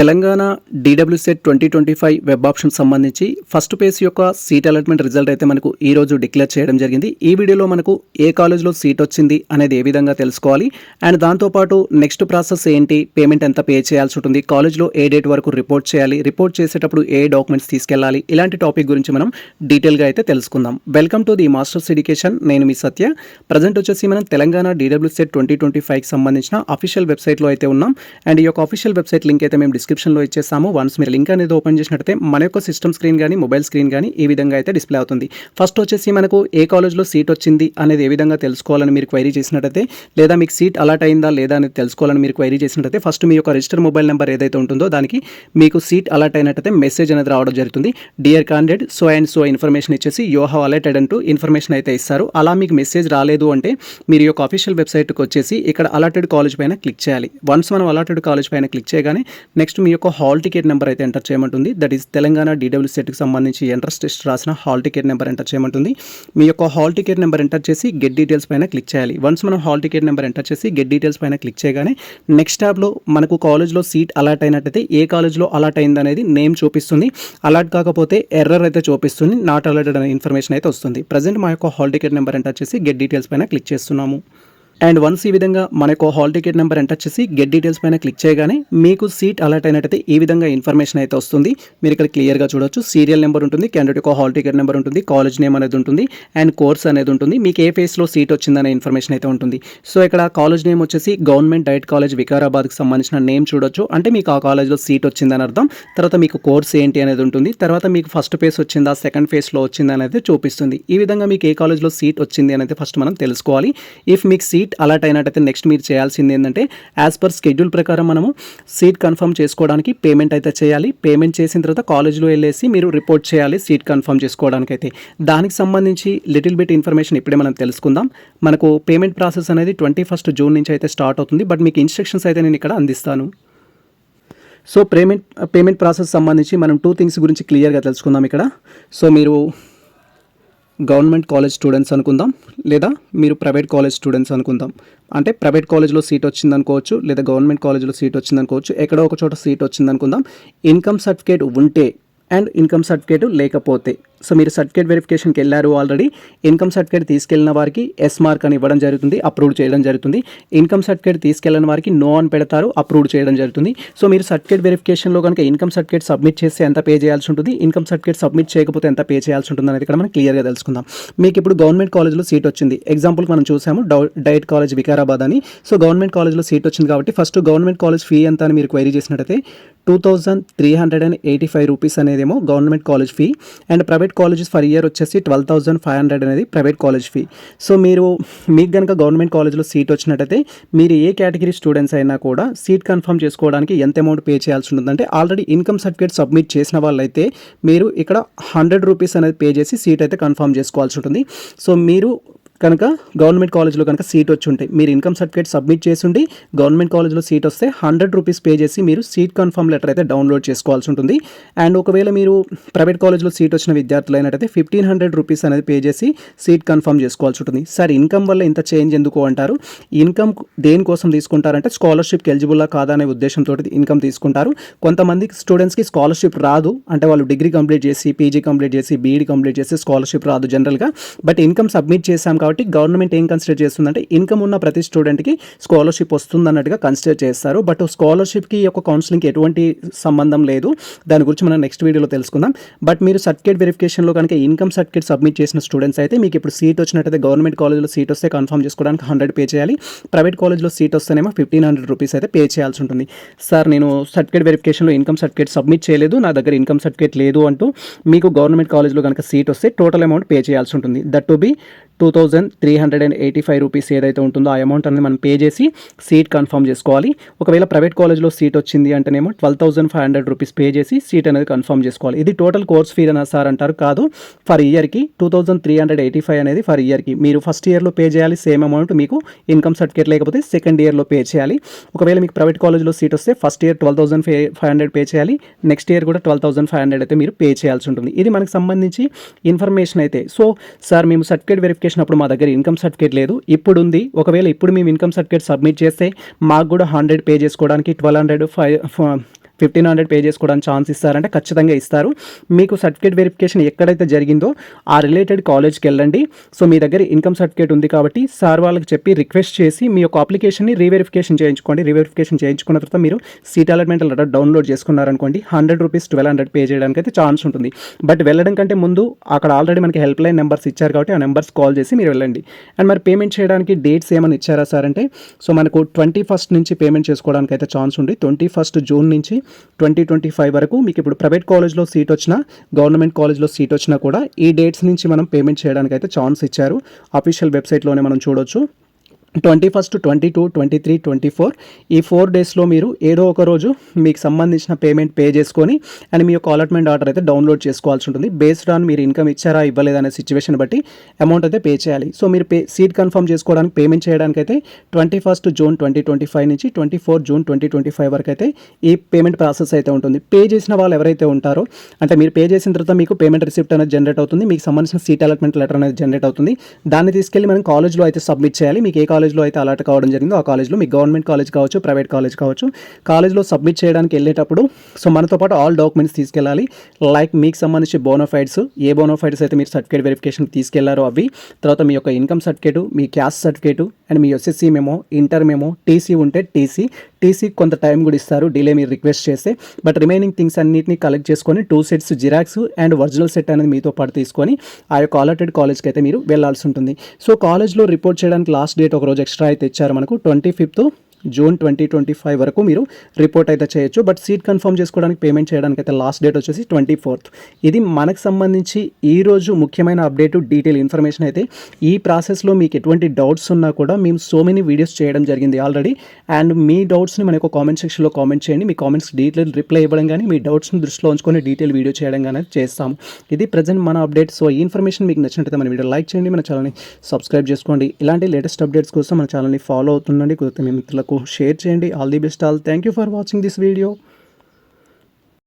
Telangana DWCET twenty twenty five web option సంబంధించి first page యొక్క seat allotment result అయితే మనకు ఈ రోజు డిక్లేర్ చేయడం జరిగింది. ఈ వీడియోలో మనకు ఏ కాలేజ్లో సీట్ వచ్చింది అనేది ఏ విధంగా తెలుసుకోవాలి? అండ్ దాంతోపాటు నెక్స్ట్ ప్రాసెస్ ఏంటి? పేమెంట్ ఎంత పే చేయాల్సి ఉంటుంది? కాలేజ్లో ఏ డేట్ వరకు రిపోర్ట్ చేయాలి? రిపోర్ట్ చేసేటప్పుడు ఏ డాక్యుమెంట్స్ తీసుకెళ్ళాలి? ఇలాంటి టాపిక్ గురించి మనం డీటెయిల్గా అయితే తెలుసుకుందాం. Welcome to the masters education. నేను మీ సత్య. ప్రజెంట్ వచ్చేసి మనం తెలంగాణ డీడబ్ల్యూసెట్ ట్వంటీ ట్వంటీ ఫైవ్కి సంబంధించిన అఫీషియల్ వెబ్సైట్లో అయితే ఉన్నాం. అండ్ ఈ యొక్క అఫీషియల్ వెబ్సైట్ లింక్ అయితే మేము డిస్క్రిప్షన్లో ఇచ్చేస్తాము వన్స్ మీరు లింక్ అనేది ఓపెన్ చేసినట్టయితే మన యొక్క సిస్టమ్ స్క్రీన్ కానీ మొబైల్ స్క్రీన్ కానీ ఈ విధంగా అయితే డిస్ప్లే అవుతుంది. ఫస్ట్ వచ్చేసి మనకు ఏ కాలేజ్లో సీట్ వచ్చింది అనేది ఏ విధంగా తెలుసుకోవాలని మీరు క్వైరీ చేసినట్టయితే లేదా మీకు సీట్ అలాట్ అయిందా లేదా అనేది తెలుసుకోవాలని మీరు క్వైరీ చేసినట్టయితే ఫస్ట్ మీ యొక్క రిజిస్టర్ మొబైల్ నెంబర్ ఏదైతే ఉంటుందో దానికి మీకు సీట్ అలాట్ అయినట్టయితే మెసేజ్ అనేది రావడం జరుగుతుంది. Dear candidate so and so information ఇచ్చేసి యో హ్యావ్ అలర్టెడ్ అంటూ ఇన్ఫర్మేషన్ అయితే ఇస్తారు. అలా మీకు మెసేజ్ రాలేదు అంటే మీరు యొక్క అఫీషియల్ వెబ్సైట్కి వచ్చేసి ఇక్కడ అలాటెడ్ కాలేజ్ పైన క్లిక్ చేయాలి. వన్స్ మనం అలాటెడ్ కాలేజ్ పైన క్లిక్ చేయగానే నెక్స్ట్ మీ యొక్క హాల్ టికెట్ నెంబర్ అయితే ఎంటర్ చేయమంటుంది. దట్ ఈస్ తెలంగాణ డీడబ్ల్యూ సెట్కి సంబంధించి ఎంట్రన్స్ టెస్ట్ రాసిన హాల్ టికెట్ నెంబర్ ఎంటర్ చేయమంటుంది. మీ యొక్క హాల్ టికెట్ నెంబర్ ఎంటర్ చేసి గెట్ డీటెయిల్స్ పైన క్లిక్ చేయాలి. వన్స్ మనం హాల్ టికెట్ నెంబర్ ఎంటర్ చేసి గెట్ డీటెయిల్స్ పైన క్లిక్ చేయగానే నెక్స్ట్ ట్యాబ్లో మనకు కాలేజ్లో సీట్ అలాట్ అయినట్టయితే ఏ కాలేజ్లో అలాట్ అయింది అనేది నేమ్ చూపిస్తుంది. అలాట్ కాకపోతే ఎర్రర్ అయితే చూపిస్తుంది. నాట్ అలాటెడ్ అనే ఇన్ఫర్మేషన్ అయితే వస్తుంది. ప్రజెంట్ మా యొక్క హాల్ టికెట్ నెంబర్ ఎంటర్ చేసి గెట్ డీటెయిల్స్ పైన క్లిక్ చేస్తున్నాము. అండ్ వన్స్ ఈ విధంగా మన యొక్క హాల్ టికెట్ నెంబర్ ఎంటర్ చేసి గెట్ డీటెయిల్స్ పైన క్లిక్ చేయగానే మీకు సీట్ అలర్ట్ అయినట్టయితే ఈ విధంగా ఇన్ఫర్మేషన్ అయితే వస్తుంది. మీరు ఇక్కడ క్లియర్గా చూడొచ్చు. సీరియల్ నెంబర్ ఉంటుంది క్యాండిడేట్ యొక్క హాల్ టికెట్ నెంబర్ ఉంటుంది కాలేజ్ నేమ్ అనేది ఉంటుంది అండ్ కోర్స్ అనేది ఉంటుంది. మీకు ఏ ఫేస్లో సీట్ వచ్చిందనే ఇన్ఫర్మేషన్ అయితే ఉంటుంది. సో ఇక్కడ కాలేజ్ నేమ్ వచ్చేసి గవర్నమెంట్ డైట్ కాలేజ్ వికారాబాద్కి సంబంధించిన నేమ్ చూడొచ్చు. అంటే మీకు ఆ కాలేజ్లో సీట్ వచ్చిందని అర్థం. తర్వాత మీకు కోర్స్ ఏంటి అనేది ఉంటుంది. తర్వాత మీకు ఫస్ట్ ఫేస్ వచ్చిందా సెకండ్ ఫేస్లో వచ్చిందా అనేది చూపిస్తుంది. ఈ విధంగా మీకు ఏ కాలేజ్లో సీట్ వచ్చింది అనేది ఫస్ట్ మనం తెలుసుకోవాలి. ఇఫ్ మీకు సీట్ అలాట్ అయినట్టయితే నెక్స్ట్ మీరు చేయాల్సింది ఏంటంటే యాజ్ పర్ స్కెడ్యూల్ ప్రకారం మనము సీట్ కన్ఫర్మ్ చేసుకోవడానికి పేమెంట్ అయితే చేయాలి. పేమెంట్ చేసిన తర్వాత కాలేజ్లో వెళ్ళేసి మీరు రిపోర్ట్ చేయాలి సీట్ కన్ఫర్మ్ చేసుకోవడానికి అయితే దానికి సంబంధించి లిటిల్ బిట్ ఇన్ఫర్మేషన్ ఇప్పుడే మనం తెలుసుకుందాం. మనకు పేమెంట్ ప్రాసెస్ అనేది ట్వంటీ ఫస్ట్ జూన్ నుంచి అయితే స్టార్ట్ అవుతుంది. బట్ మీకు ఇన్స్ట్రక్షన్స్ అయితే నేను ఇక్కడ అందిస్తాను. సో పేమెంట్ పేమెంట్ ప్రాసెస్ సంబంధించి మనం టూ థింగ్స్ గురించి క్లియర్గా తెలుసుకుందాం ఇక్కడ. సో మీరు గవర్నమెంట్ కాలేజ్ స్టూడెంట్స్ అనుకుందాం లేదా మీరు ప్రైవేట్ కాలేజ్ స్టూడెంట్స్ అనుకుందాం. అంటే ప్రైవేట్ కాలేజ్లో సీట్ వచ్చింది అనుకోవచ్చు లేదా గవర్నమెంట్ కాలేజ్లో సీట్ వచ్చింది అనుకోవచ్చు ఎక్కడో ఒక చోట సీట్ వచ్చింది అనుకుందాం ఇన్కమ్ సర్టిఫికేట్ ఉంటే అండ్ ఇన్కమ్ సర్టిఫికేట్ లేకపోతే. సో మీరు సర్టిఫికేట్ వెరిఫికేషన్కి వెళ్ళారు ఆల్రెడీ ఇన్కమ్ సర్టిఫికేట్ తీసుకెళ్ళిన వారికి ఎస్ మార్క్ అని ఇవ్వడం జరుగుతుంది అప్రూవ్ చేయడం జరుగుతుంది. ఇన్కమ్ సర్టిఫికేట్ తీసుకెళ్ళిన వారికి నో అని పెడతారు అప్రూవ్ చేయడం జరుగుతుంది. సో మీరు సర్టిఫికేట్ వెరిఫికేషన్లో కనుక ఇన్కమ్ సర్టిఫికేట్ సబ్మిట్ చేస్తే ఎంత పే చేయాల్సి ఉంటుంది ఇన్కమ్ సర్టిఫికేట్ సబ్మిట్ చేయకపోతే ఎంత పే చేయాల్సి ఉంటుంది అనేది ఇక్కడ మనం క్లియర్గా తెలుసుకుందాం. మీకు ఇప్పుడు గవర్నమెంట్ కాలేజ్లో సీట్ వచ్చింది. ఎగ్జాంపుల్ మనం చూసాము డౌ- డైట్ కాలేజ్ వికారాబాద్ అని. సో గవర్నమెంట్ కాలేజ్లో సీట్ వచ్చింది కాబట్టి ఫస్ట్ గవర్నమెంట్ కాలేజ్ ఫీ ఎంత అని మీరు క్వైరీ చేసినట్టయితే two thousand three hundred and eighty five rupees అనేదేమో government college fee. And private colleges per year వచ్చేసి ట్వెల్వ్ థౌసండ్ ఫైవ్ హండ్రెడ్ అనేది ప్రైవేట్ కాలేజ్ ఫీ. సో మీరు మీకు కనుక గవర్నమెంట్ కాలేజ్లో సీట్ వచ్చినట్టయితే మీరు ఏ కేటగిరీ స్టూడెంట్స్ అయినా కూడా సీట్ కన్ఫర్మ్ చేసుకోవడానికి ఎంత అమౌంట్ పే చేయాల్సి ఉంటుందంటే ఆల్రెడీ ఇన్కమ్ సర్టిఫికేట్ సబ్మిట్ చేసిన వాళ్ళైతే మీరు ఇక్కడ హండ్రెడ్ రూపీస్ అనేది పే చేసి సీట్ అయితే కన్ఫర్మ్ చేసుకోవాల్సి ఉంటుంది. సో మీరు కనుక గవర్నమెంట్ కాలేజ్లో కనుక సీట్ వచ్చి ఉంటే మీరు ఇన్కమ్ సర్టిఫికేట్ సబ్మిట్ చేసి ఉండి గవర్నమెంట్ కాలేజ్లో సీట్ వస్తే హండ్రెడ్ రూపీస్ పే చేసి మీరు సీట్ కన్ఫర్మ్ లెటర్ అయితే డౌన్లోడ్ చేసుకోవాల్సి ఉంటుంది. అండ్ ఒకవేళ మీరు ప్రైవేట్ కాలేజ్లో సీట్ వచ్చిన విద్యార్థులు అయినట్టయితే ఫిఫ్టీన్ హండ్రెడ్ రూపీస్ అనేది పే చేసి సీట్ కన్ఫర్మ్ చేసుకోవాల్సి ఉంటుంది. సార్ ఇన్కమ్ వల్ల ఇంత చేంజ్ ఎందుకు అంటారు? ఇన్కమ్ దేనికోసం తీసుకుంటారంటే స్కాలర్షిప్కి ఎలిజిబుల్లా కాదా అనే ఉద్దేశంతో ఇన్కమ్ తీసుకుంటారు. కొంతమంది స్టూడెంట్స్కి స్కాలర్షిప్ రాదు. అంటే వాళ్ళు డిగ్రీ కంప్లీట్ చేసి పీజీ కంప్లీట్ చేసి బీఈడి కంప్లీట్ చేసి స్కాలర్షిప్ రాదు జనరల్గా. బట్ ఇన్కమ్ సబ్మిట్ చేశాం కాబట్టి గవర్నమెంట్ ఏం కన్సిడర్ చేస్తుందంటే ఇన్కమ్ ఉన్న ప్రతి స్టూడెంట్కి స్కాలర్షిప్ వస్తుందన్నట్టుగా కన్సిడర్ చేస్తారు. బట్ స్కాలర్షిప్కి యొక్క కౌన్సిలింగ్కి ఎటువంటి సంబంధం లేదు. దాని గురించి మనం నెక్స్ట్ వీడియోలో తెలుసుకుందాం. బట్ మీరు సర్టిఫికేట్ వెరిఫికేషన్లో కనుక ఇన్కమ్ సర్టిఫికేట్ సబ్మిట్ చేసిన స్టూడెంట్స్ అయితే మీకు ఇప్పుడు సీట్ వచ్చినట్టయితే గవర్నమెంట్ కాలేజ్లో సీట్ వస్తే కన్ఫర్మ్ చేసుకోవడానికి హండ్రెడ్ పే చేయాలి. ప్రైవేట్ కాలేజ్లో సీట్ వస్తేనేమో ఫిఫ్టీన్ హండ్రెడ్ రూపీస్ అయితే పే చేయాల్సి ఉంటుంది. సార్ నేను సర్టిఫికేట్ వెరిఫికేషన్లో ఇన్కమ్ సర్టిఫికేట్ సబ్మిట్ చేయలేదు. నా దగ్గర ఇన్కమ్ సర్టిఫికేట్ లేదు అంటూ మీకు గవర్నమెంట్ కాలేజ్లో కనుక సీట్ వస్తే టోటల్ అమౌంట్ పే చేయాల్సి ఉంటుంది. That to be two thousand three hundred and eighty five rupees ఏదైతే ఉంటుందో ఆ అమౌంట్ అనేది మనం పే చేసి సీట్ కన్ఫర్మ్ చేసుకోవాలి. ఒకవేళ ప్రైవేట్ కాలేజ్లో సీట్ వచ్చింది అంటేనేమో twelve thousand five hundred rupees pay చేసి సీట్ అనేది కన్ఫర్మ్ చేసుకోవాలి. ఇది టోటల్ కోర్స్ ఫీ అని సార్ అంటారు. కాదు ఫర్ ఇయర్కి two thousand three hundred eighty five అనేది ఫర్ ఇయర్కి మీరు ఫస్ట్ ఇయర్లో పే చేయాలి సేమ్ అమౌంట్ మీకు ఇన్కమ్ సర్టిఫికేట్ లేకపోతే సెకండ్ ఇయర్లో పే చేయాలి. ఒకవేళ మీకు ప్రైవేట్ కాలేజ్లో సీట్ వస్తే first year twelve thousand five hundred pay చేయాలి. నెక్స్ట్ ఇయర్ కూడా ట్వెల్వ్ థౌసండ్ ఫైవ్ హండ్రెడ్ అయితే మీరు పే చేయాల్సి ఉంటుంది. ఇది మనకు సంబంధించి ఇన్ఫర్మేషన్ అయితే. సో సార్ మేము సర్టిఫికేట్ వెరిఫికేషన్ అప్పుడు మా దగ్గర ఇన్కమ్ సర్టిఫికేట్ లేదు. ఇప్పుడు ఉంది ఒకవేళ ఇప్పుడు మేము ఇన్కమ్ సర్టిఫికేట్ సబ్మిట్ చేస్తే మాకు కూడా హండ్రెడ్ పే చేసుకోవడానికి twelve hundred five fifteen hundred pay చేసుకోవడానికి ఛాన్స్ ఇస్తారంటే ఖచ్చితంగా ఇస్తారు. మీకు సర్టిఫికేట్ వెరిఫికేషన్ ఎక్కడైతే జరిగిందో ఆ రిలేటెడ్ కాలేజ్కి వెళ్ళండి. సో మీ దగ్గర ఇన్కమ్ సర్టిఫికేట్ ఉంది కాబట్టి సార్ వాళ్ళకి చెప్పి రిక్వెస్ట్ చేసి మీ యొక్క అప్లికేషన్ని రీవెరిఫికేషన్ చేయించుకోండి. రీవెరిఫికేషన్ చేయించుకున్న తర్వాత మీరు seat allotment letter download చేసుకున్నారనుకోండి hundred rupees twelve hundred pay చేయడానికి అయితే ఛాన్స్ ఉంటుంది. బట్ వెళ్ళడం కంటే ముందు అక్కడ ఆల్రెడీ మనకి హెల్ప్ లైన్ నెంబర్స్ ఇచ్చారు కాబట్టి ఆ నెంబర్స్ కాల్ చేసి మీరు వెళ్ళండి. అండ్ మరి పేమెంట్ చేయడానికి డేట్స్ ఏమైనా ఇచ్చారా సార్ అంటే సో మనకు ట్వంటీ ఫస్ట్ నుంచి పేమెంట్ చేసుకోవడానికి అయితే ఛాన్స్ ఉంది. ట్వంటీ ఫస్ట్ జూన్ నుంచి ట్వంటీ ట్వంటీ ఫైవ్ వరకు మీకు ఇప్పుడు ప్రైవేట్ కాలేజ్లో సీట్ వచ్చినా గవర్నమెంట్ కాలేజ్లో సీట్ వచ్చినా కూడా ఈ డేట్స్ నుంచి మనం పేమెంట్ చేయడానికి అయితే ఛాన్స్ ఇచ్చారు. అఫీషియల్ వెబ్సైట్లోనే మనం చూడొచ్చు. Twenty first twenty two twenty three twenty four ఈ ఫోర్ డేస్లో మీరు ఏదో ఒక రోజు మీకు సంబంధించిన పేమెంట్ పే చేసుకొని అండ్ మీ యొక్క అలాట్మెంట్ ఆర్డర్ అయితే డౌన్లోడ్ చేసుకోవాల్సి ఉంటుంది. బేస్డ్ ఆన్ మీరు ఇన్కమ్ ఇచ్చారా ఇవ్వలేదా అనే సిచ్యువేషన్ బట్టి అమౌంట్ అయితే పే చేయాలి. సో మీరు పే సీట్ కన్ఫర్మ్ చేసుకోవడానికి పేమెంట్ చేయడానికి అయితే twenty first June twenty twenty five నుంచి twenty four June twenty twenty five వరకు అయితే ఈ పేమెంట్ ప్రాసెస్ అయితే ఉంటుంది. పే చేసిన వాళ్ళు ఎవరైతే ఉంటారో అంటే మీరు పే చేసిన తర్వాత మీకు పేమెంట్ రిసిప్ట్ అనేది జనరేట్ అవుతుంది. మీకు సంబంధించిన సీట్ అలాట్మెంట్ లెటర్ అనేది జనరేట్ అవుతుంది. దాన్ని తీసుకెళ్ళి మనం కాలేజ్లో అయితే సబ్మిట్ చేయాలి. మీకు ఏ కాలేజ్లో అయితే అలాట్ కావడం జరిగిందో ఆ కాలేజ్లో మీకు గవర్నమెంట్ కాలేజ్ కావచ్చు ప్రైవేట్ కాలేజ్ కావచ్చు కాలేజ్లో సబ్మిట్ చేయడానికి వెళ్ళేటప్పుడు సో మనతో పాటు ఆల్ డాక్యుమెంట్స్ తీసుకెళ్ళాలి. లైక్ మీకు సంబంధించి బోనోఫైడ్స్ ఏ బోనోఫైడ్స్ అయితే మీరు సర్టిఫికేట్ వెరిఫికేషన్ తీసుకెళ్ళారో అవి తర్వాత మీ యొక్క ఇన్కమ్ సర్టిఫికేట్ మీ caste certificate and me SSC memo inter memo TC ఉంటే టీసీ టీసీ కొంత టైం కూడా ఇస్తారు డిలే మీరు రిక్వెస్ట్ చేస్తే. బట్ రిమైనింగ్ థింగ్స్ అన్నింటినీ కలెక్ట్ చేసుకొని two sets xerox and original set అనేది మీతో పాటు తీసుకొని ఆ యొక్క అలాటెడ్ కాలేజ్కి అయితే మీరు వెళ్ళాల్సి ఉంటుంది. సో కాలేజ్లో రిపోర్ట్ చేయడానికి లాస్ట్ డేట్ ఒక రోజు ఎక్స్ట్రా అయితే ఇచ్చారు మనకు twenty fifth June twenty twenty five వరకు మీరు రిపోర్ట్ అయితే చేయొచ్చు. బట్ సీట్ కన్ఫర్మ్ చేసుకోవడానికి పేమెంట్ చేయడానికి అయితే లాస్ట్ డేట్ వచ్చేసి ట్వంటీ ఫోర్త్. ఇది మనకు సంబంధించి ఈ రోజు ముఖ్యమైన అప్డేట్ డీటెయిల్ ఇన్ఫర్మేషన్ అయితే ఈ ప్రాసెస్లో మీకు ఎటువంటి డౌట్స్ ఉన్నా కూడా మేము సో మెనీ వీడియోస్ చేయడం జరిగింది ఆల్రెడీ. అండ్ మీ డౌట్స్ని మన యొక్క కామెంట్ సెక్షన్లో కామెంట్ చేయండి. మీ కామెంట్స్ డీటెయిల్ రిప్లై ఇవ్వడం కానీ మీ డౌట్స్ని దృష్టిలో ఉంచుకొని డీటెయిల్ వీడియో చేయడం కానీ చేస్తాము. ఇది ప్రజెంట్ మన అప్డేట్. సో ఈ ఇన్ఫర్మేషన్ మీకు నచ్చినట్లయితే మన వీడియో లైక్ చేయండి. మన ఛానల్ని సబ్స్క్రైబ్ చేసుకోండి. ఇలాంటి లేటెస్ట్ అప్డేట్స్ కోసం మన ఛానల్ని ఫాలో అవుతుండండి. కుదిరితే మీ మిత్రులకు షేర్ చేయండి. All the best all thank you for watching this video